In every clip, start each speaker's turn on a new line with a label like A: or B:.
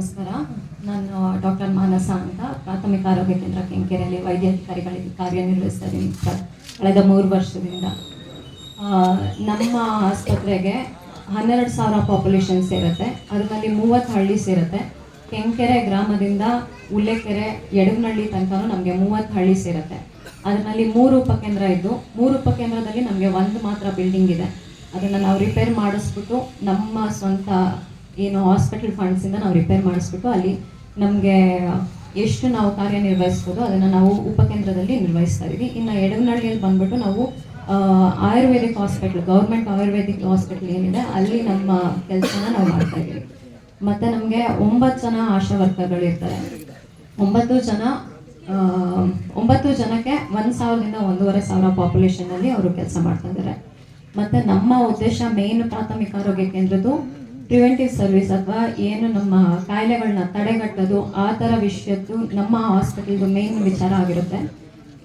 A: ನಮಸ್ಕಾರ. ನಾನು ಡಾಕ್ಟರ್ ಮಾನಸ ಅಂತ ಪ್ರಾಥಮಿಕ ಆರೋಗ್ಯ ಕೇಂದ್ರ ಕೆಂಕೆರೆಯಲ್ಲಿ ವೈದ್ಯಾಧಿಕಾರಿಗಳಿಗೆ ಕಾರ್ಯನಿರ್ವಹಿಸ್ತಾ ಇದ್ದೀನಿ ಕ- ಕಳೆದ ಮೂರು ವರ್ಷದಿಂದ. ನಮ್ಮ ಆಸ್ಪತ್ರೆಗೆ ಹನ್ನೆರಡು ಸಾವಿರ ಪಾಪ್ಯುಲೇಷನ್ ಸೇರುತ್ತೆ. ಅದರಲ್ಲಿ ಮೂವತ್ತು ಹಳ್ಳಿ ಸೇರುತ್ತೆ. ಕೆಂಕೆರೆ ಗ್ರಾಮದಿಂದ ಉಲ್ಲೆಕೆರೆ ಯಡಗನಹಳ್ಳಿ ತನಕ ನಮಗೆ ಮೂವತ್ತು ಹಳ್ಳಿ ಸೇರುತ್ತೆ. ಅದರಲ್ಲಿ ಮೂರು ಉಪಕೇಂದ್ರ ಇದ್ದು, ಮೂರು ಉಪಕೇಂದ್ರದಲ್ಲಿ ನಮಗೆ ಒಂದು ಮಾತ್ರ ಬಿಲ್ಡಿಂಗ್ ಇದೆ. ಅದನ್ನು ನಾವು ರಿಪೇರ್ ಮಾಡಿಸ್ಬಿಟ್ಟು ನಮ್ಮ ಸ್ವಂತ ಏನು ಹಾಸ್ಪಿಟಲ್ ಫಂಡ್ಸಿಂದ ನಾವು ರಿಪೇರ್ ಮಾಡಿಸ್ಬಿಟ್ಟು ಅಲ್ಲಿ ನಮಗೆ ಎಷ್ಟು ನಾವು ಕಾರ್ಯನಿರ್ವಹಿಸ್ಬೋದು ಅದನ್ನು ನಾವು ಉಪಕೇಂದ್ರದಲ್ಲಿ ನಿರ್ವಹಿಸ್ತಾ ಇದ್ದೀವಿ. ಇನ್ನು ಎಡಗನಹಳ್ಳಿಯಲ್ಲಿ ಬಂದ್ಬಿಟ್ಟು ನಾವು ayurvedic hospital government ayurvedic hospital ಏನಿದೆ, ಅಲ್ಲಿ ನಮ್ಮ ಕೆಲಸನ ನಾವು ಮಾಡ್ತಾ ಇದ್ದೀವಿ. ಮತ್ತು ನಮಗೆ ಒಂಬತ್ತು ಜನ ಆಶಾ ವರ್ಕರ್ಗಳು ಇರ್ತಾರೆ. ಒಂಬತ್ತು ಜನ ಒಂಬತ್ತು ಜನಕ್ಕೆ ಒಂದು ಸಾವಿರದಿಂದ ಒಂದೂವರೆ ಸಾವಿರ ಪಾಪ್ಯುಲೇಷನಲ್ಲಿ ಅವರು ಕೆಲಸ ಮಾಡ್ತಾ ಇದ್ದಾರೆ. ಮತ್ತು ನಮ್ಮ ಉದ್ದೇಶ ಮೇನ್ ಪ್ರಾಥಮಿಕ ಆರೋಗ್ಯ ಕೇಂದ್ರದ್ದು ಪ್ರಿವೆಂಟಿವ್ ಸರ್ವಿಸ್ ಅಥವಾ ಏನು ನಮ್ಮ ಕಾಯಿಲೆಗಳನ್ನ ತಡೆಗಟ್ಟೋದು, ಆ ಥರ ವಿಷಯದ್ದು ನಮ್ಮ ಹಾಸ್ಪಿಟಲ್ದು ಮೇನ್ ವಿಚಾರ ಆಗಿರುತ್ತೆ.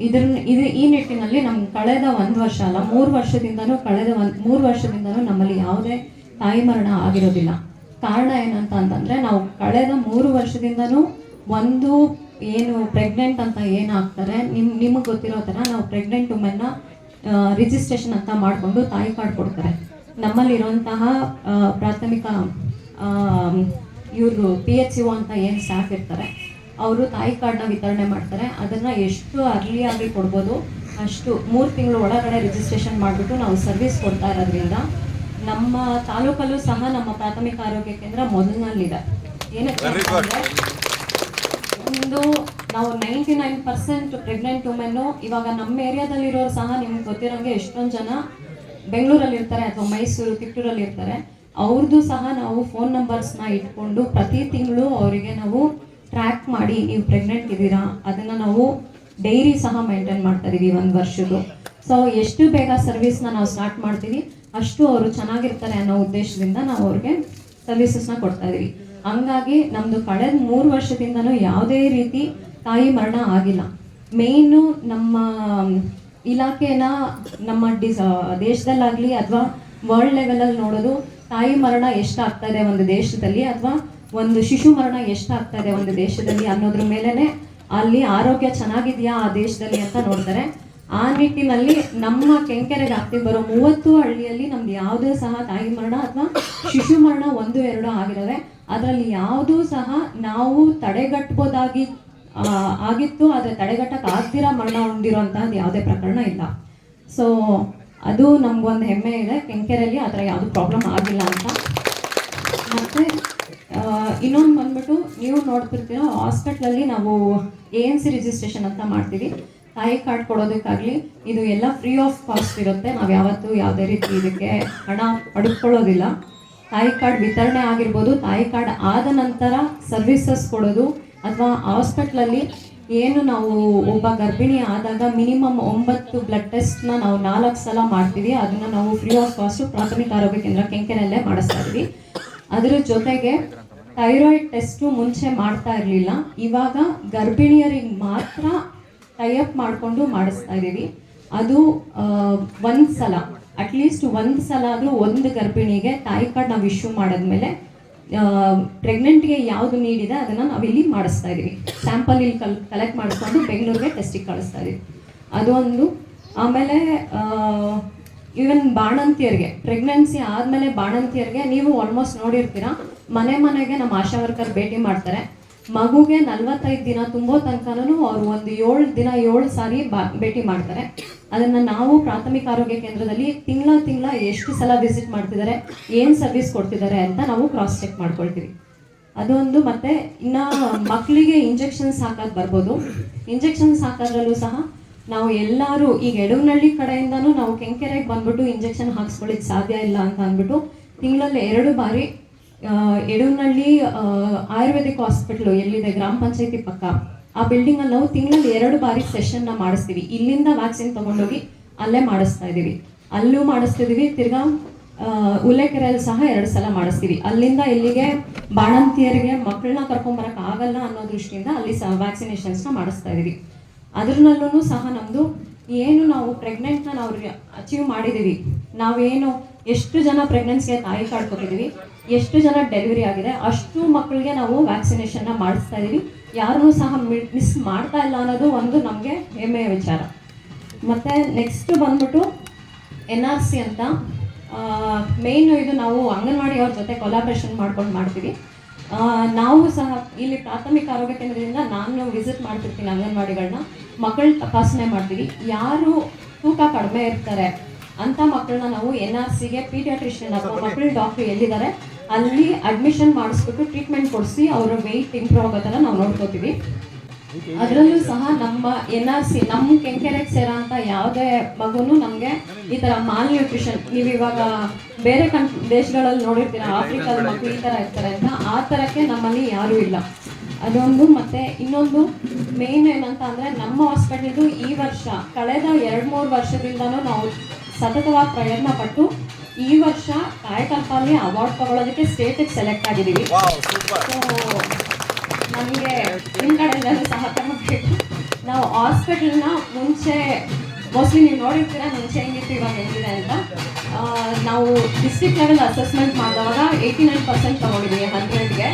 A: ಇದ್ರ ಇದು ಈ ನಿಟ್ಟಿನಲ್ಲಿ ನಮ್ಮ ಕಳೆದ ಒಂದು ವರ್ಷ ಅಲ್ಲ, ಮೂರು ವರ್ಷದಿಂದನೂ ಕಳೆದ ಒಂದು, ಮೂರು ವರ್ಷದಿಂದನೂ ನಮ್ಮಲ್ಲಿ ಯಾವುದೇ ತಾಯಿ ಮರಣ ಆಗಿರೋದಿಲ್ಲ. ಕಾರಣ ಏನಂತ ಅಂತಂದರೆ, ನಾವು ಕಳೆದ ಮೂರು ವರ್ಷದಿಂದನೂ ಒಂದು ಏನು ಪ್ರೆಗ್ನೆಂಟ್ ಅಂತ ಏನಾಗ್ತಾರೆ ನಿಮ್ಮ ನಿಮಗೆ ಗೊತ್ತಿರೋ ಥರ ನಾವು ಪ್ರೆಗ್ನೆಂಟ್ ವುಮೆನ್ನ ರಿಜಿಸ್ಟ್ರೇಷನ್ ಅಂತ ಮಾಡಿಕೊಂಡು ತಾಯಿ ಕಾರ್ಡ್ ಕೊಡ್ತಾರೆ. ನಮ್ಮಲ್ಲಿರುವಂತಹ ಪ್ರಾಥಮಿಕ ಇವರು ಪಿ ಎಚ್ ಯು ಅಂತ ಏನು ಸ್ಟಾಫ್ ಇರ್ತಾರೆ ಅವರು ತಾಯಿ ಕಾರ್ಡ್ನ ವಿತರಣೆ ಮಾಡ್ತಾರೆ. ಅದನ್ನು ಎಷ್ಟು ಅರ್ಲಿಯಾಗಿ ಕೊಡ್ಬೋದು ಅಷ್ಟು ಮೂರು ತಿಂಗಳು ಒಳಗಡೆ ರಿಜಿಸ್ಟ್ರೇಷನ್ ಮಾಡಿಬಿಟ್ಟು ನಾವು ಸರ್ವಿಸ್ ಕೊಡ್ತಾ ಇರೋದ್ರಿಂದ ನಮ್ಮ ತಾಲೂಕಲ್ಲೂ ಸಹ ನಮ್ಮ ಪ್ರಾಥಮಿಕ ಆರೋಗ್ಯ ಕೇಂದ್ರ ಮೊದಲಿನಲ್ಲಿದೆ. ಏನಕ್ಕೆ ಒಂದು ನಾವು ನೈಂಟಿ ನೈನ್ ಪರ್ಸೆಂಟ್ ಪ್ರೆಗ್ನೆಂಟ್ ವುಮೆನ್ನು ಇವಾಗ ನಮ್ಮ ಏರಿಯಾದಲ್ಲಿರೋರು ಸಹ ನಿಮ್ಗೆ ಗೊತ್ತಿರೋಂಗೆ ಎಷ್ಟೊಂದು ಜನ ಬೆಂಗಳೂರಲ್ಲಿ ಇರ್ತಾರೆ ಅಥವಾ ಮೈಸೂರು ತಿಟ್ಟೂರಲ್ಲಿ ಇರ್ತಾರೆ ಅವ್ರದ್ದು ಸಹ ನಾವು ಫೋನ್ ನಂಬರ್ಸ್ನ ಇಟ್ಕೊಂಡು ಪ್ರತಿ ತಿಂಗಳು ಅವರಿಗೆ ನಾವು ಟ್ರ್ಯಾಕ್ ಮಾಡಿ ನೀವು ಪ್ರೆಗ್ನೆಂಟ್ ಇದ್ದೀರಾ, ಅದನ್ನು ನಾವು ಡೈರಿ ಸಹ ಮೇಂಟೈನ್ ಮಾಡ್ತಾ ಇದ್ದೀವಿ ಒಂದು ವರ್ಷದ್ದು. ಸೊ ಎಷ್ಟು ಬೇಗ ಸರ್ವಿಸ್ನ ನಾವು ಸ್ಟಾರ್ಟ್ ಮಾಡ್ತೀವಿ, ಅಷ್ಟು ಅವರು ಚೆನ್ನಾಗಿರ್ತಾರೆ ಅನ್ನೋ ಉದ್ದೇಶದಿಂದ ನಾವು ಅವ್ರಿಗೆ ಸರ್ವಿಸಸ್ನ ಕೊಡ್ತಾ ಇದ್ದೀವಿ ಹಂಗಾಗಿ ನಮ್ಮದು ಕಳೆದ ಮೂರು ವರ್ಷದಿಂದನೂ ಯಾವುದೇ ರೀತಿ ತಾಯಿ ಮರಣ ಆಗಿಲ್ಲ. ಮೇಯ್ನು ನಮ್ಮ ಇಲಾಖೆನ ನಮ್ಮ ಡಿಸ್ ದೇಶದಲ್ಲಾಗಲಿ ಅಥವಾ ವರ್ಲ್ಡ್ ಲೆವೆಲಲ್ಲಿ ನೋಡೋದು, ತಾಯಿ ಮರಣ ಎಷ್ಟಾಗ್ತಾ ಇದೆ ಒಂದು ದೇಶದಲ್ಲಿ ಅಥವಾ ಒಂದು ಶಿಶು ಮರಣ ಎಷ್ಟಾಗ್ತಾ ಇದೆ ಒಂದು ದೇಶದಲ್ಲಿ ಅನ್ನೋದ್ರ ಮೇಲೆನೆ ಅಲ್ಲಿ ಆರೋಗ್ಯ ಚೆನ್ನಾಗಿದೆಯಾ ಆ ದೇಶದಲ್ಲಿ ಅಂತ ನೋಡ್ತಾರೆ. ಆ ನಿಟ್ಟಿನಲ್ಲಿ ನಮ್ಮ ಕೆಂಕೆರೆ ಆಗ್ತಿ ಬರೋ ಮೂವತ್ತು ಹಳ್ಳಿಯಲ್ಲಿ ನಮ್ದು ಯಾವುದೇ ಸಹ ತಾಯಿ ಮರಣ ಅಥವಾ ಶಿಶು ಮರಣ ಒಂದು ಎರಡು ಆಗಿರೋದೆ ಅದರಲ್ಲಿ ಯಾವುದೂ ಸಹ ನಾವು ತಡೆಗಟ್ಬೋದಾಗಿ ಆಗಿತ್ತು, ಆದರೆ ತಡೆಗಟ್ಟಕ್ಕೆ ಆಗ್ತಿರ ಮರಣ ಹೊಂದಿರುವಂತಹದ್ದು ಯಾವುದೇ ಪ್ರಕರಣ ಇಲ್ಲ. ಸೊ ಅದು ನಮ್ಗೊಂದು ಹೆಮ್ಮೆ ಇದೆ. ಕೆಂಕೆರೆಯಲ್ಲಿ ಆ ಥರ ಯಾವುದು ಪ್ರಾಬ್ಲಮ್ ಆಗಿಲ್ಲ ಅಂತ. ಮತ್ತು ಇನ್ನೊಂದು ಬಂದ್ಬಿಟ್ಟು ನೀವು ನೋಡ್ತಿರ್ತೀರ, ಹಾಸ್ಪಿಟ್ಲಲ್ಲಿ ನಾವು ಎ ಎನ್ ಸಿ ರಿಜಿಸ್ಟ್ರೇಷನ್ ಅಂತ ಮಾಡ್ತೀವಿ. ತಾಯಿ ಕಾರ್ಡ್ ಕೊಡೋದಕ್ಕಾಗಲಿ, ಇದು ಎಲ್ಲ ಫ್ರೀ ಆಫ್ ಕಾಸ್ಟ್ ಇರುತ್ತೆ. ನಾವು ಯಾವತ್ತೂ ಯಾವುದೇ ರೀತಿ ಇದಕ್ಕೆ ಹಣ ಪಡ್ಕೊಳ್ಳೋದಿಲ್ಲ. ತಾಯಿ ಕಾರ್ಡ್ ವಿತರಣೆ ಆಗಿರ್ಬೋದು. ತಾಯಿ ಕಾರ್ಡ್ ಆದ ನಂತರ ಸರ್ವಿಸಸ್ ಕೊಡೋದು ಅಥವಾ ಹಾಸ್ಪಿಟ್ಲಲ್ಲಿ ಏನು ನಾವು ಒಬ್ಬ ಗರ್ಭಿಣಿ ಆದಾಗ ಮಿನಿಮಮ್ ಒಂಬತ್ತು ಬ್ಲಡ್ ಟೆಸ್ಟ್ನ ನಾವು ನಾಲ್ಕು ಸಲ ಮಾಡ್ತೀವಿ. ಅದನ್ನು ನಾವು ಫ್ರೀ ಆಫ್ ಕಾಸ್ಟು ಪ್ರಾಥಮಿಕ ಆರೋಗ್ಯ ಕೇಂದ್ರ ಕೆಂಕೆನಲ್ಲೇ ಮಾಡಿಸ್ತಾ ಇದ್ವಿ ಅದರ ಜೊತೆಗೆ ಥೈರಾಯ್ಡ್ ಟೆಸ್ಟು ಮುಂಚೆ ಮಾಡ್ತಾ ಇರಲಿಲ್ಲ. ಇವಾಗ ಗರ್ಭಿಣಿಯರಿಗೆ ಮಾತ್ರ ಟೈಅಪ್ ಮಾಡಿಕೊಂಡು ಮಾಡಿಸ್ತಾ ಇದ್ದೀವಿ. ಅದು ಒಂದು ಸಲ ಅಟ್ಲೀಸ್ಟ್ ಒಂದು ಸಲ ಆದರೂ ಒಂದು ಗರ್ಭಿಣಿಗೆ ತಾಯಿ ಕಾರ್ಡ್ ನಾವು ಇಶ್ಯೂ ಮಾಡಿದ್ಮೇಲೆ ಪ್ರೆಗ್ನೆಂಟ್ಗೆ ಯಾವುದು ನೀಡಿದೆ ಅದನ್ನು ನಾವಿಲ್ಲಿ ಮಾಡಿಸ್ತಾ ಇದ್ದೀವಿ? ಸ್ಯಾಂಪಲ್ ಇಲ್ಲಿ ಕಲ್ ಕಲೆಕ್ಟ್ ಮಾಡಿಸ್ಕೊಂಡು ಬೆಂಗಳೂರಿಗೆ ಟೆಸ್ಟಿಗೆ ಕಳಿಸ್ತಾ ಇದ್ದೀವಿ. ಅದೊಂದು ಆಮೇಲೆ ಈವನ್ ಬಾಣಂತಿಯರಿಗೆ ಪ್ರೆಗ್ನೆನ್ಸಿ ಆದಮೇಲೆ ಬಾಣಂತಿಯರಿಗೆ ನೀವು ಆಲ್ಮೋಸ್ಟ್ ನೋಡಿರ್ತೀರ, ಮನೆ ಮನೆಗೆ ನಮ್ಮ ಆಶಾ ವರ್ಕರ್ ಭೇಟಿ ಮಾಡ್ತಾರೆ. ಮಗುಗೆ ನಲ್ವತ್ತೈದು ದಿನ ತುಂಬೋ ತನಕನೂ ಅವರು ಒಂದು ಏಳು ದಿನ ಏಳು ಸಾರಿ ಬಾ, ಭೇಟಿ ಮಾಡ್ತಾರೆ. ಅದನ್ನು ನಾವು ಪ್ರಾಥಮಿಕ ಆರೋಗ್ಯ ಕೇಂದ್ರದಲ್ಲಿ ತಿಂಗಳ ತಿಂಗಳ ಎಷ್ಟು ಸಲ ವಿಸಿಟ್ ಮಾಡ್ತಿದ್ದಾರೆ, ಏನು ಸರ್ವಿಸ್ ಕೊಡ್ತಿದ್ದಾರೆ ಅಂತ ನಾವು ಕ್ರಾಸ್ ಚೆಕ್ ಮಾಡ್ಕೊಳ್ತೀವಿ. ಅದೊಂದು ಮತ್ತೆ ಇನ್ನು ಮಕ್ಕಳಿಗೆ ಇಂಜೆಕ್ಷನ್ಸ್ ಹಾಕೋದು ಬರ್ಬೋದು. ಇಂಜೆಕ್ಷನ್ಸ್ ಹಾಕೋದ್ರಲ್ಲೂ ಸಹ ನಾವು ಎಲ್ಲರೂ ಈಗ ಎಡವನಹಳ್ಳಿ ಕಡೆಯಿಂದನೂ ನಾವು ಕೆಂಕೆರೆಗೆ ಬಂದ್ಬಿಟ್ಟು ಇಂಜೆಕ್ಷನ್ ಹಾಕ್ಸ್ಕೊಳ್ಳಿಕ್ಕೆ ಸಾಧ್ಯ ಇಲ್ಲ ಅಂತ ಅಂದ್ಬಿಟ್ಟು ತಿಂಗಳಲ್ಲಿ ಎರಡು ಬಾರಿ ಆ, ಆಯುರ್ವೇದಿಕ್ ಹಾಸ್ಪಿಟ್ಲು ಎಲ್ಲಿದೆ ಗ್ರಾಮ ಪಂಚಾಯತಿ ಪಕ್ಕ. ಆ ಬಿಲ್ಡಿಂಗಲ್ಲಿ ನಾವು ತಿಂಗಳಲ್ಲಿ ಎರಡು ಬಾರಿ ಸೆಷನ್ನ ಮಾಡಿಸ್ತೀವಿ. ಇಲ್ಲಿಂದ ವ್ಯಾಕ್ಸಿನ್ ತೊಗೊಂಡೋಗಿ ಅಲ್ಲೇ ಮಾಡಿಸ್ತಾ ಇದೀವಿ. ಅಲ್ಲೂ ಮಾಡಿಸ್ತಿದೀವಿ ತಿರ್ಗಾ ಉಲ್ಲೇಖರಲ್ಲಿ ಸಹ ಎರಡು ಸಲ ಮಾಡಿಸ್ತೀವಿ. ಅಲ್ಲಿಂದ ಇಲ್ಲಿಗೆ ಬಾಣಂತಿಯರಿಗೆ ಮಕ್ಕಳನ್ನ ಕರ್ಕೊಂಬರಕ್ಕೆ ಆಗಲ್ಲ ಅನ್ನೋ ದೃಷ್ಟಿಯಿಂದ ಅಲ್ಲಿ ಸಹ ವ್ಯಾಕ್ಸಿನೇಷನ್ಸ್ನ ಮಾಡಿಸ್ತಾ ಇದೀವಿ. ಅದ್ರಲ್ಲೂ ಸಹ ನಮ್ಮದು ಏನು ನಾವು ಪ್ರೆಗ್ನೆಂಟ್ನ ನಾವು ಅಚೀವ್ ಮಾಡಿದ್ದೀವಿ ನಾವೇನು ಎಷ್ಟು ಜನ ಪ್ರೆಗ್ನೆನ್ಸಿಗೆ ತಾಯಿ ಕಾಡ್ಕೊತಿದ್ದೀವಿ ಎಷ್ಟು ಜನ ಡೆಲಿವರಿ ಆಗಿದೆ, ಅಷ್ಟು ಮಕ್ಕಳಿಗೆ ನಾವು ವ್ಯಾಕ್ಸಿನೇಷನ್ನ ಮಾಡಿಸ್ತಾ ಇದ್ದೀವಿ ಯಾರನ್ನೂ ಸಹ ಮಿಸ್ ಮಾಡ್ತಾ ಇಲ್ಲ ಅನ್ನೋದು ಒಂದು ನಮಗೆ ಹೆಮ್ಮೆಯ ವಿಚಾರ. ಮತ್ತು ನೆಕ್ಸ್ಟ್ ಬಂದ್ಬಿಟ್ಟು ಎನ್ ಆರ್ ಸಿ ಅಂತ. ಮೇನ್ ಇದು ನಾವು ಅಂಗನವಾಡಿ ಅವ್ರ ಜೊತೆ ಕೊಲಾಬ್ರೇಷನ್ ಮಾಡ್ಕೊಂಡು ಮಾಡ್ತೀವಿ. ನಾವು ಸಹ ಇಲ್ಲಿ ಪ್ರಾಥಮಿಕ ಆರೋಗ್ಯ ಕೇಂದ್ರದಿಂದ ನಾನು ವಿಸಿಟ್ ಮಾಡ್ತಿರ್ತೀನಿ ಅಂಗನವಾಡಿಗಳನ್ನ ಮಕ್ಕಳ ತಪಾಸಣೆ ಮಾಡ್ತೀವಿ. ಯಾರು ತೂಕ ಕಡಿಮೆ ಇರ್ತಾರೆ ಅಂತ ಮಕ್ಕಳನ್ನ ನಾವು ಎನ್ ಆರ್ ಸಿಗೆ ಪೀಡಿಯಾಟ್ರಿಷಿಯನ್ ಅಥವಾ ಮಕ್ಕಳ ಡಾಕ್ಟ್ರು ಎಲ್ಲಿದ್ದಾರೆ? ಅಲ್ಲಿ ಅಡ್ಮಿಷನ್ ಮಾಡಿಸ್ಬಿಟ್ಟು ಟ್ರೀಟ್ಮೆಂಟ್ ಕೊಡಿಸಿ ಅವರ ವೆಯ್ಟ್ ಇಂಪ್ರೂವ್ ಆಗೋ ನಾವು ನೋಡ್ಕೋತೀವಿ. ಅದರಲ್ಲೂ ಸಹ ನಮ್ಮ ಎನ್ ಆರ್ ಸಿ ನಮ್ಮ ಕೆಂಕೆರೆಗೆ ಸೇರೋಂಥ ಯಾವುದೇ ಮಗುನು ನಮಗೆ ಈ ಥರ ಮಾಲ್ ನ್ಯೂಟ್ರಿಷನ್ ನೀವು ಇವಾಗ ಬೇರೆ ಕಂ ದೇಶಗಳಲ್ಲಿ ನೋಡಿರ್ತೀರ, ಆಫ್ರಿಕಾದ ಮಕ್ಕಳು ಈ ಥರ ಇರ್ತಾರೆ ಅಂತ, ಆ ಥರಕ್ಕೆ ನಮ್ಮಲ್ಲಿ ಯಾರೂ ಇಲ್ಲ. ಅದೊಂದು ಮತ್ತೆ ಇನ್ನೊಂದು ಮೇನ್ ಏನಂತ ಅಂದರೆ ನಮ್ಮ ಹಾಸ್ಪಿಟಲ್ದು ಈ ವರ್ಷ, ಕಳೆದ ಎರಡು ಮೂರು ವರ್ಷದಿಂದನೂ ನಾವು ಸತತವಾಗಿ ಪ್ರಯತ್ನ ಪಟ್ಟು ಈ ವರ್ಷ ಕಾಯಕಲ್ಪಲ್ಲಿ ಅವಾರ್ಡ್ ತಗೊಳ್ಳೋದಕ್ಕೆ ಸ್ಟೇಟಿಗೆ ಸೆಲೆಕ್ಟ್ ಆಗಿದ್ದೀವಿ. ಸೊ ನಮಗೆ ನಿಮ್ಮ ಕಡೆಯಿಂದಲೂ ಸಹಕಾರ ಬೇಕು ನಾವು ಹಾಸ್ಪಿಟಲ್ನ ಮುಂಚೆ ಮೋಸ್ಟ್ಲಿ ನೀವು ನೋಡಿರ್ತೀರ ಮುಂಚೆ ಹೆಂಗಿತ್ತು ಇವಾಗ ಹೆಂಗಿದೆ ಅಂತ. ನಾವು ಡಿಸ್ಟ್ರಿಕ್ಟ್ ಲೆವೆಲ್ ಅಸೆಸ್ಮೆಂಟ್ ಮಾಡಿದಾಗ ಏಯ್ಟಿ ನೈನ್ ಪರ್ಸೆಂಟ್ ತೊಗೊಂಡಿದ್ದೀವಿ ಹಂಡ್ರೆಡ್ಗೆ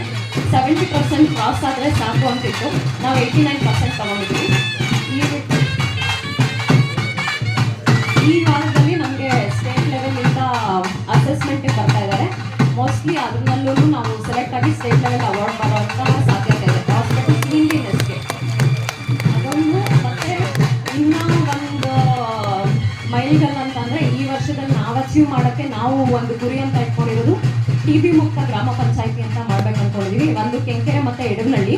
A: ಸೆವೆಂಟಿ ಪರ್ಸೆಂಟ್ ಕ್ರಾಸ್ ಆದರೆ ಸಾಕು ಅಂತಿತ್ತು. ನಾವು ಏಯ್ಟಿ ನೈನ್ ಪರ್ಸೆಂಟ್ ತೊಗೊಂಡಿದ್ದೀವಿ. ಈ ಈ ವಾರದಲ್ಲಿ ಮೋಸ್ಟ್ಲಿ ಅದರಲ್ಲೂ ನಾವು ಸೆಲೆಕ್ಟ್ ಆಗಿ ಸ್ಟೇಟ್ ಲೆವೆಲ್ ಅವಾರ್ಡ್ ಬರೋಂತಹ ಸಾಧ್ಯತೆ ಇದೆ. ಹಾಸ್ಪಿಟಲ್ ಕ್ಲೀನ್ಲಿನೆಸ್ಗೆ ಅದೊಂದು ಮತ್ತೆ ಇನ್ನೂ ಒಂದು ಮೈಲ್ಗಲ್ ಅಂತಂದರೆ ಈ ವರ್ಷದಲ್ಲಿ ನಾವು ಅಚೀವ್ ಮಾಡೋಕ್ಕೆ ನಾವು ಒಂದು ಗುರಿ ಅಂತ ಇಟ್ಕೊಂಡಿರೋದು ಟಿ ಬಿ ಮುಕ್ತ ಗ್ರಾಮ ಪಂಚಾಯಿತಿ ಅಂತ ಮಾಡ್ಬೇಕು ಅನ್ಕೊಂಡಿದೀವಿ. ಒಂದು ಕೆಂಕೆರೆ ಮತ್ತು ಎಡಗನಹಳ್ಳಿ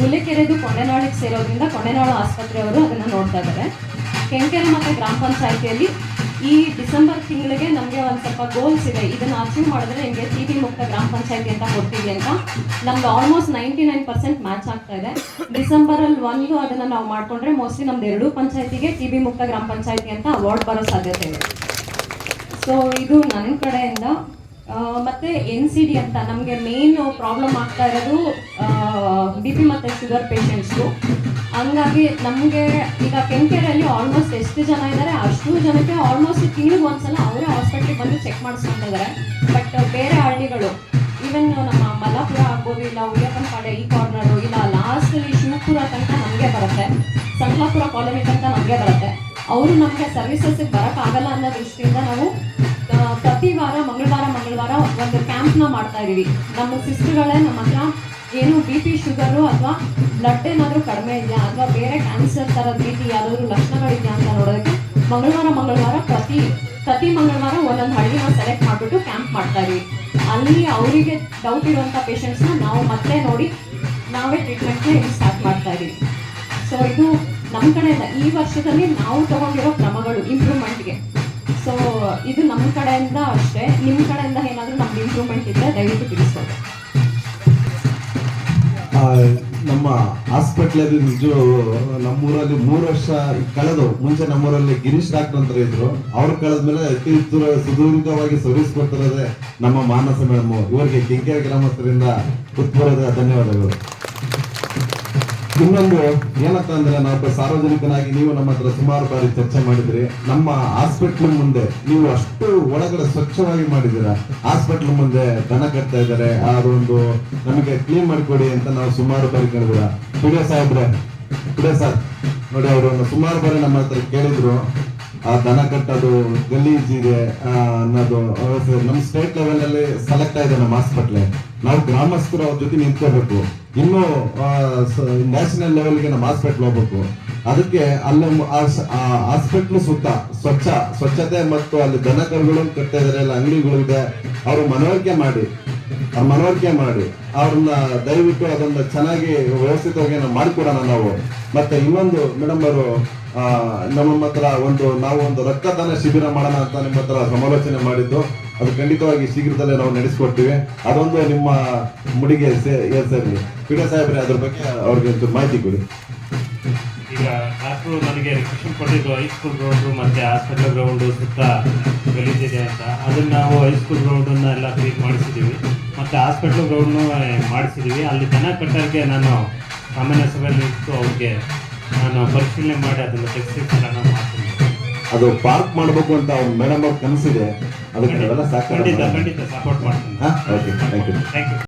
A: ಹುಲಿಕೆರೆದು ಕೊಂಡೆನಾಳಿಗೆ ಸೇರೋದ್ರಿಂದ ಕೊಂಡೆನಾಳು ಆಸ್ಪತ್ರೆಯವರು ಅದನ್ನು ನೋಡ್ತಾ ಇದ್ದಾರೆ. ಕೆಂಕೆರೆ ಮತ್ತು ಗ್ರಾಮ ಪಂಚಾಯಿತಿಯಲ್ಲಿ ಈ ಡಿಸೆಂಬರ್ ತಿಂಗಳಿಗೆ ನಮಗೆ ಒಂದು ಸ್ವಲ್ಪ ಗೋಲ್ಸ್ ಇದೆ. ಇದನ್ನು ಅಚೀವ್ ಮಾಡಿದ್ರೆ ನಿಮಗೆ ಟಿ ಬಿ ಮುಕ್ತ ಗ್ರಾಮ ಪಂಚಾಯತಿ ಅಂತ ಕೊಡ್ತೀವಿ ಅಂತ. ನಮ್ದು almost ninety nine percent match ಆಗ್ತಾ ಇದೆ. ಡಿಸೆಂಬರಲ್ಲಿ ಒಂದು ಅದನ್ನು ನಾವು ಮಾಡಿಕೊಂಡ್ರೆ ಮೋಸ್ಟ್ಲಿ ನಮ್ದು ಎರಡೂ ಪಂಚಾಯತಿಗೆ ಟಿ ಬಿ ಮುಕ್ತ ಗ್ರಾಮ ಪಂಚಾಯತಿ ಅಂತ ಅವಾರ್ಡ್ ಬರೋ ಸಾಧ್ಯತೆ ಇದೆ. ಸೊ ಇದು ನನ್ನ ಕಡೆಯಿಂದ ಮತ್ತೆ ಎನ್ ಸಿ ಡಿ ಅಂತ ನಮಗೆ ಮೇನ್ ಪ್ರಾಬ್ಲಮ್ ಆಗ್ತಾ ಇರೋದು ಬಿ ಪಿ ಮತ್ತು ಶುಗರ್ ಪೇಷಂಟ್ಸು ಹಂಗಾಗಿ ನಮಗೆ ಈಗ ಕೆಂಕೆರೆಯಲ್ಲಿ ಆಲ್ಮೋಸ್ಟ್ ಎಷ್ಟು ಜನ ಇದ್ದಾರೆ ಅಷ್ಟು ಜನಕ್ಕೆ ಆಲ್ಮೋಸ್ಟ್ ತಿಂಗಳಿಗೆ ಒಂದ್ಸಲ ಅವರೇ ಹಾಸ್ಪಿಟ್ಲಿಗೆ ಬಂದು ಚೆಕ್ ಮಾಡಿಸ್ಕೊಂಡಿದ್ದಾರೆ ಬಟ್ ಬೇರೆ ಹಳ್ಳಿಗಳು ಈವನ್ ನಮ್ಮ ಮಲ್ಲಾಪುರ ಆಗ್ಬೋದು, ಇಲ್ಲ ಉಯ್ಯಪ್ಪನ ಕಡೆ ಈ ಕಾರ್ನರು ಇಲ್ಲ ಲಾಸ್ಟಲ್ಲಿ ಶಿವಪುರ ತನಕ ನಮಗೆ ಬರುತ್ತೆ. ಸಂಗ್ಲಾಪುರ ಕಾಲೋನಿ ತನಕ ನಮಗೆ ಬರುತ್ತೆ. ಅವರು ನಮಗೆ ಸರ್ವಿಸಸ್ಗೆ ಬರೋಕ್ಕಾಗಲ್ಲ ಅನ್ನೋ ದೃಷ್ಟಿಯಿಂದ ನಾವು ಪ್ರತಿ ವಾರ, ಮಂಗಳವಾರ ಮಂಗಳವಾರ ಒಂದು ಕ್ಯಾಂಪ್ನ ಮಾಡ್ತಾ ಇದೀವಿ. ನಮ್ಮ ಸಿಸ್ಟರ್ಗಳೇ ನಮ್ಮ ಹತ್ರ ಏನು ಬಿ ಪಿ ಶುಗರು ಅಥವಾ ಬ್ಲಡ್ ಏನಾದರೂ ಕಡಿಮೆ ಇದೆಯಾ ಅಥವಾ ಬೇರೆ ಕ್ಯಾನ್ಸರ್ ಥರದ ರೀತಿ ಯಾವ್ದಾದ್ರು ಲಕ್ಷಣಗಳಿದೆಯಾ ಅಂತ ನೋಡೋದಕ್ಕೆ ಮಂಗಳವಾರ ಮಂಗಳವಾರ ಪ್ರತಿ ಪ್ರತಿ ಮಂಗಳವಾರ ಒಂದೊಂದು ಹಳ್ಳಿನ ಸೆಲೆಕ್ಟ್ ಮಾಡಿಬಿಟ್ಟು ಕ್ಯಾಂಪ್ ಮಾಡ್ತಾ ಇದೀವಿ. ಅಲ್ಲಿ ಅವರಿಗೆ ಡೌಟ್ ಇರುವಂಥ ಪೇಷಂಟ್ಸ್ನ ನಾವು ಮತ್ತೆ ನೋಡಿ ನಾವೇ ಟ್ರೀಟ್ಮೆಂಟ್ನ ಇಲ್ಲಿ ಸ್ಟಾರ್ಟ್ ಮಾಡ್ತಾ ಇದೀವಿ. ಸೊ ಇದು ನಮ್ಮ ಕಡೆಯಿಂದ ಈ ವರ್ಷದಲ್ಲಿ ನಾವು ತಗೊಂಡಿರೋ ಕ್ರಮಗಳು ಇಂಪ್ರೂವ್ಮೆಂಟ್ಗೆ ಸೊ ಇದು ನಮ್ಮ ಕಡೆಯಿಂದ ಅಷ್ಟೇ. ನಿಮ್ಮ ಕಡೆಯಿಂದ ಏನಾದರೂ ನಮ್ಗೆ ಇಂಪ್ರೂವ್ಮೆಂಟ್ ಇದ್ದರೆ ದಯವಿಟ್ಟು ತಿಳಿಸ್ಕೊಡಿ.
B: ನಮ್ಮ ಹಾಸ್ಪಿಟ್ಲಲ್ಲಿ ನಿಜ, ನಮ್ಮೂರಲ್ಲಿ ಮೂರು ವರ್ಷ ಕಳೆದು, ಮುಂಚೆ ನಮ್ಮೂರಲ್ಲಿ ಗಿರೀಶ್ ಡಾಕ್ಟರ್ ಅಂತ ಇದ್ರು. ಅವ್ರು ಕಳೆದ್ಮೇಲೆ ಅತಿ ದೂರ ಸುದೀರ್ಘವಾಗಿ ಸರ್ವಿಸ್ ಕೊಡ್ತಿರೋದೇ ನಮ್ಮ ಮಾನಸ ಮೇಡಮ್. ಇವರಿಗೆ ಕೆಂಕೆರೆ ಗ್ರಾಮಸ್ಥರಿಂದ ಹೃತ್ಪೂರ್ವಕ ಧನ್ಯವಾದಗಳು. ಇನ್ನೊಂದು ಏನಪ್ಪ ಅಂದ್ರೆ ನಾವು ಸಾರ್ವಜನಿಕನಾಗಿ ನೀವು ನಮ್ಮ ಹತ್ರ ಸುಮಾರು ಬಾರಿ ಚರ್ಚೆ ಮಾಡಿದ್ರಿ. ನಮ್ಮ ಹಾಸ್ಪಿಟ್ಲ್ ಮುಂದೆ ನೀವು ಅಷ್ಟು ಒಳಗಡೆ ಸ್ವಚ್ಛವಾಗಿ ಮಾಡಿದ್ದೀರಾ? ಹಾಸ್ಪಿಟ್ಲ್ ಮುಂದೆ ದನ ಕಟ್ತಾ ಇದ್ದಾರೆ. ಅದೊಂದು ನಮಗೆ ಕ್ಲೀನ್ ಮಾಡಿಕೊಡಿ ಅಂತ ನಾವು ಸುಮಾರು ಬಾರಿ ಕೇಳಿದ್ರ ಪಿಡಿಯೋ ಸಾಹೇಬ್ರೆ ಪಿಡಿಯೋ ಸರ್, ನೋಡಿ ಅವರು ಸುಮಾರು ಬಾರಿ ನಮ್ಮ ಹತ್ರ ಕೇಳಿದ್ರು. ಆ ದನ ಕಟ್ಟೋದು ಗಲೀಜಿದೆ ಅನ್ನೋದು. ನಮ್ಮ ಸ್ಟೇಟ್ ಲೆವೆಲ್ ಅಲ್ಲಿ ಸೆಲೆಕ್ಟ್ ಆಗಿದೆ ನಮ್ಮ ಹಾಸ್ಪಿಟ್ಲೆ. ನಾವು ಗ್ರಾಮಸ್ಥರು ಅವ್ರ ಜೊತೆ ನಿಂತ್ಕೋಬೇಕು. ಇನ್ನು ನ್ಯಾಷನಲ್ ಲೆವೆಲ್ಗೆ ನಮ್ಮ ಹಾಸ್ಪಿಟ್ಲ್ ಹೋಗ್ಬೇಕು. ಅದಕ್ಕೆ ಅಲ್ಲಿ ಹಾಸ್ಪಿಟ್ಲ್ ಸುತ್ತ ಸ್ವಚ್ಛ ಸ್ವಚ್ಛತೆ ಮತ್ತು ಅಲ್ಲಿ ದನ ಕರುಗಳು ಕಟ್ತಾ ಇದಾರೆ ಅಲ್ಲಿ ಅಂಗಡಿಗಳಿದೆ ಅವರು ಮನವರಿಕೆ ಮಾಡಿ ಅವ್ರ ಮನವರಿಕೆ ಮಾಡಿ ಅವ್ರನ್ನ ದಯವಿಟ್ಟು ಅದನ್ನ ಚೆನ್ನಾಗಿ ವ್ಯವಸ್ಥಿತವಾಗಿ ಮಾಡಿಕೊಡೋಣ ನಾವು. ಮತ್ತೆ ಇನ್ನೊಂದು ಮೇಡಮ್ ಅವರು ಆ, ನಮ್ಮ ಹತ್ರ ಒಂದು, ನಾವು ಒಂದು ರಕ್ತದಾನ ಶಿಬಿರ ಮಾಡೋಣ ಅಂತ ನಿಮ್ಮ ಹತ್ರ ಸಮಾಲೋಚನೆ ಮಾಡಿದ್ದು. ಅದು ಖಂಡಿತವಾಗಿ ಶೀಘ್ರದಲ್ಲೇ ನಾವು ನಡೆಸ್ಕೊಡ್ತೀವಿ. ಅದೊಂದು ನಿಮ್ಮ ಮುಡಿಗೆ ಸೇರ್ಸರ್ಲಿ ಪಿಡ ಸಾಹೇಬ್ರೆ, ಅದ್ರ ಬಗ್ಗೆ ಅವ್ರಿಗೆ ಒಂದು ಮಾಹಿತಿ ಕೊಡಿ.
C: ಈಗ ಡಾಕ್ಟ್ರು ನನಗೆ ರಿಕ್ವೆಷನ್ ಕೊಟ್ಟಿದ್ದು ಹೈಸ್ಕೂಲ್ ಗ್ರೌಂಡು ಮತ್ತು ಹಾಸ್ಪಿಟಲ್ ಗ್ರೌಂಡು ಸುತ್ತ ಗಲೀಜಿದೆ ಅಂತ. ಅದನ್ನು ನಾವು ಹೈಸ್ಕೂಲ್ ಗ್ರೌಂಡನ್ನು ಎಲ್ಲ ಕ್ಲೀನ್ ಮಾಡಿಸಿದ್ದೀವಿ ಮತ್ತು ಹಾಸ್ಪಿಟ್ಲ್ ಗ್ರೌಂಡ್ನೂ ಮಾಡಿಸಿದ್ದೀವಿ ಅಲ್ಲಿ ದನ ಕಟ್ಟೋಕ್ಕೆ ನಾನು ಸಾಮಾನ್ಯ ಸಭೆಯಲ್ಲಿ ಇಟ್ಟು ಅವ್ರಿಗೆ ನಾನು ಪರಿಶೀಲನೆ ಮಾಡಿ ಅದನ್ನು ತೆಗೆಸಿ ನಾನು ಮಾಡ್ತೀನಿ.
B: ಅದು ಪಾರ್ಕ್ ಮಾಡಬೇಕು ಅಂತ ಅವ್ರ ಮೇಡಮ್ ಅವ್ರ ಕನಸಿದೆ. ಅದಕ್ಕೆ ಸಾಕು
C: ಖಂಡಿತ ಖಂಡಿತ ಸಪೋರ್ಟ್ ಮಾಡ್ತೀನಿ.
B: ಹಾ okay thank you
C: thank you